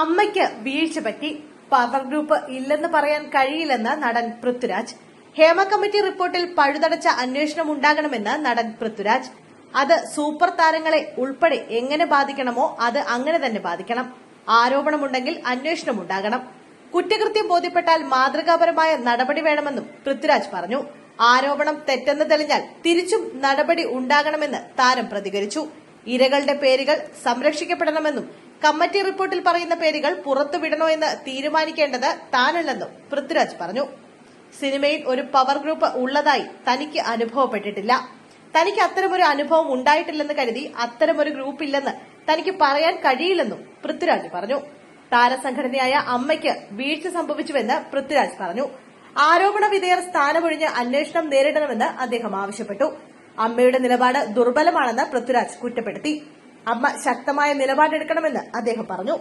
അമ്മയ്ക്ക് വീഴ്ച പറ്റി പവർ ഗ്രൂപ്പ് ഇല്ലെന്ന് പറയാൻ കഴിയില്ലെന്ന് നടൻ പൃഥ്വിരാജ്. ഹേമ കമ്മിറ്റി റിപ്പോർട്ടിൽ പഴുതടച്ച അന്വേഷണം ഉണ്ടാകണമെന്ന് നടൻ പൃഥ്വിരാജ്. അത് സൂപ്പർ താരങ്ങളെ ഉൾപ്പെടെ എങ്ങനെ ബാധിക്കണമോ അത് അങ്ങനെ തന്നെ ബാധിക്കണം. ആരോപണമുണ്ടെങ്കിൽ അന്വേഷണം ഉണ്ടാകണം. കുറ്റകൃത്യം ബോധ്യപ്പെട്ടാൽ മാതൃകാപരമായ നടപടി വേണമെന്നും പൃഥ്വിരാജ് പറഞ്ഞു. ആരോപണം തെറ്റെന്ന് തെളിഞ്ഞാൽ തിരിച്ചും നടപടി ഉണ്ടാകണമെന്ന് താരം പ്രതികരിച്ചു. ഇരകളുടെ പേരുകൾ സംരക്ഷിക്കപ്പെടണമെന്നും കമ്മിറ്റി റിപ്പോർട്ടിൽ പറയുന്ന പേരുകൾ പുറത്തുവിടണോ എന്ന് തീരുമാനിക്കേണ്ടത് താനല്ലെന്നും പൃഥ്വിരാജ് പറഞ്ഞു. സിനിമയിൽ ഒരു പവർ ഗ്രൂപ്പ് ഉള്ളതായി തനിക്ക് അനുഭവപ്പെട്ടിട്ടില്ല. തനിക്ക് അത്തരമൊരു അനുഭവം ഉണ്ടായിട്ടില്ലെന്ന് കരുതി അത്തരമൊരു ഗ്രൂപ്പില്ലെന്ന് തനിക്ക് പറയാൻ കഴിയില്ലെന്നും പൃഥ്വിരാജ് പറഞ്ഞു. താരസംഘടനയായ അമ്മയ്ക്ക് വീഴ്ച സംഭവിച്ചുവെന്ന് പൃഥ്വിരാജ് പറഞ്ഞു. ആരോപണ വിധേയർ സ്ഥാനമൊഴിഞ്ഞ് അന്വേഷണം നേരിടണമെന്ന് അദ്ദേഹം ആവശ്യപ്പെട്ടു. അമ്മയുടെ നിലപാട് ദുർബലമാണെന്ന് പൃഥ്വിരാജ് കുറ്റപ്പെടുത്തി. അമ്മ ശക്തമായ നിലപാടെടുക്കണമെന്ന് അദ്ദേഹം പറഞ്ഞു